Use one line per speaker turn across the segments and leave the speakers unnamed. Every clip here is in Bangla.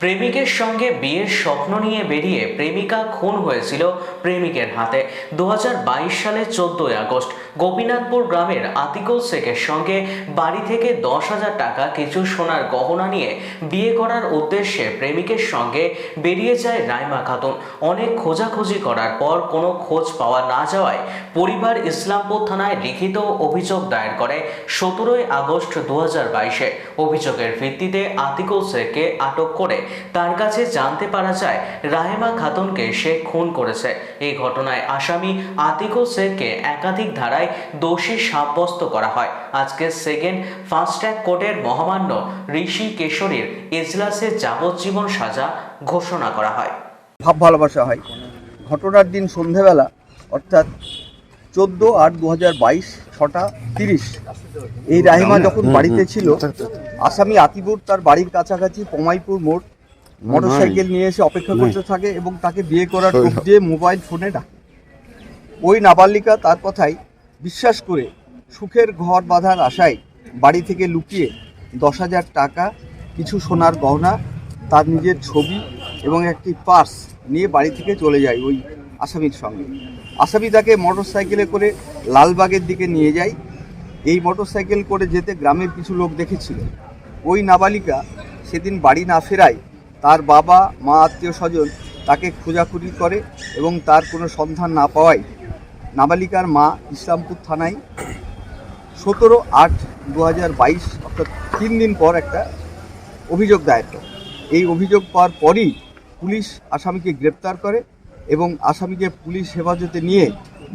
প্রেমিকের সঙ্গে বিয়ের স্বপ্ন নিয়ে বেরিয়ে প্রেমিকা খুন হয়েছিল প্রেমিকের হাতে। দু সালের চোদ্দই আগস্ট গোপীনাথপুর গ্রামের আতিকুল শেখের সঙ্গে বাড়ি থেকে দশ হাজার টাকা কিছু সোনার গহনা নিয়ে বিয়ে করার উদ্দেশ্যে প্রেমিকের সঙ্গে বেরিয়ে যায় রাইমা খাতুন। অনেক খোঁজাখুঁজি করার পর কোনো খোঁজ পাওয়া না যাওয়ায় পরিবার ইসলামপুর থানায় লিখিত অভিযোগ দায়ের করে সতেরোই আগস্ট দু হাজার অভিযোগের ভিত্তিতে আতিকুল শেখকে আটক করে তার কাছে জানতে পারা যায়, রাহেমা খাতুনকে সে খুন করেছে। এই ঘটনায় আসামি আতিকুল শেখকে একাধিক ধারায় দোষী সাব্যস্ত করা হয়। আজকে সেকেন্ড ফাস্ট্যাগ কোর্টের মহামান্য ঋষি কেশরীর এজলাসে যাবজ্জীবন সাজা ঘোষণা করা হয়।
ভাব ভালোবাসা হয়। ঘটনার দিন সন্ধেবেলা, অর্থাৎ চোদ্দ আট দু হাজার বাইশ ছটা তিরিশ, এই রাহিমা যখন বাড়িতে ছিল, আসামি আতিবুর তার বাড়ির কাছাকাছি পমাইপুর মোড় মোটরসাইকেল নিয়ে এসে অপেক্ষা করতে থাকে এবং তাকে বিয়ে করার টোপ দিয়ে মোবাইল ফোনে ডাকে। ওই নাবালিকা তার কথাই বিশ্বাস করে সুখের ঘর বাঁধার আশায় বাড়ি থেকে লুকিয়ে দশ হাজার টাকা কিছু সোনার গহনা তার নিজের ছবি এবং একটি পার্স নিয়ে বাড়ি থেকে চলে যায় ওই আসামির সঙ্গে। আসামি তাকে মোটর সাইকেলে করে লালবাগের দিকে নিয়ে যায়। এই মোটর সাইকেল করে যেতে গ্রামের কিছু লোক দেখেছিল। ওই নাবালিকা সেদিন বাড়ি না ফেরায় তার বাবা, মা, আত্মীয় স্বজন তাকে খোঁজাখুঁজি করে এবং তার কোনো সন্ধান না পাওয়ায় নাবালিকার মা ইসলামপুর থানায় সতেরো আট দু হাজার বাইশ, অর্থাৎ তিন দিন পর একটা অভিযোগ দায়ের করে। এই অভিযোগ পাওয়ার পরই পুলিশ আসামিকে গ্রেপ্তার করে এবং আসামিকে পুলিশ হেফাজতে নিয়ে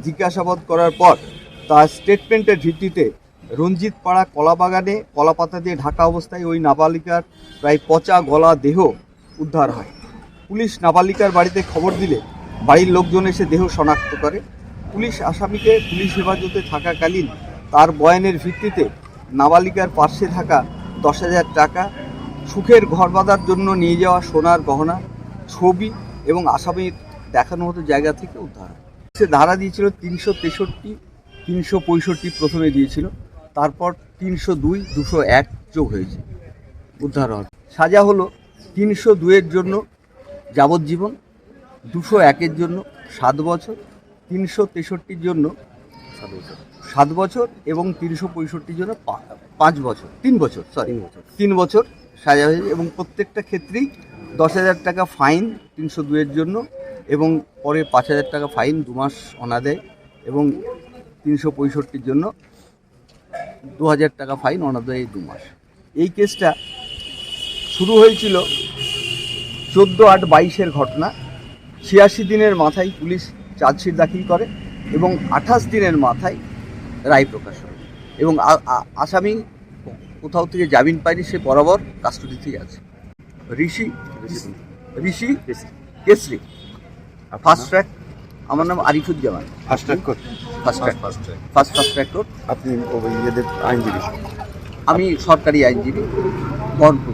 জিজ্ঞাসাবাদ করার পর তার স্টেটমেন্টের ভিত্তিতে রঞ্জিত পাড়া কলাবাগানে কলাপাতা দিয়ে ঢাকা অবস্থায় ওই নাবালিকার প্রায় পচা গলা দেহ উদ্ধার হয়। পুলিশ নাবালিকার বাড়িতে খবর দিলে বাড়ির লোকজন এসে দেহ শনাক্ত করে। পুলিশ আসামিকে পুলিশ হেফাজতে থাকাকালীন তার বয়ানের ভিত্তিতে নাবালিকার পার্শ্বে থাকা দশ হাজার টাকা, সুখের ঘর বাঁধার জন্য নিয়ে যাওয়া সোনার গহনা, ছবি এবং আসামির দেখানো মতো জায়গা থেকে উদ্ধার। সে ধারা দিয়েছিল তিনশো তেষট্টি, তিনশো পঁয়ষট্টি প্রথমে দিয়েছিল, তারপর তিনশো দুই, দুশো এক যোগ হয়েছে। উদ্ধার সাজা হলো তিনশো দুয়ের জন্য যাবজ্জীবন দুশো একের জন্য সাত বছর তিনশো তেষট্টির জন্য সাত বছর এবং তিনশো পঁয়ষট্টির জন্য পাঁচ বছর তিন বছর সরি তিন বছর সাজা হয়েছে এবং প্রত্যেকটা ক্ষেত্রেই দশ হাজার টাকা ফাইন তিনশো দুয়ের জন্য এবং পরে পাঁচ হাজার টাকা ফাইন দু মাস অনাদায় এবং তিনশো পঁয়ষট্টির জন্য দু হাজার টাকা ফাইন অনাদায়ী দু মাস এই কেসটা শুরু হয়েছিল চোদ্দ আট বাইশের ঘটনা ছিয়াশি দিনের মাথায় পুলিশ চার্জশিট দাখিল করে এবং আঠাশ দিনের মাথায় রায় প্রকাশ হয় এবং আসামি কোথাও থেকে জামিন পায়নি সে বরাবর কাস্টডিতেই আছে। ঋষি ঋষি কেসরি। ফার্স্ট ট্র্যাক আমার নাম Arifuzzaman.
Fast track court
fast track fast fast track court
আপনি ইয়েদের আইনজীবী।
আমি সরকারি আইনজীবী বহরমপুর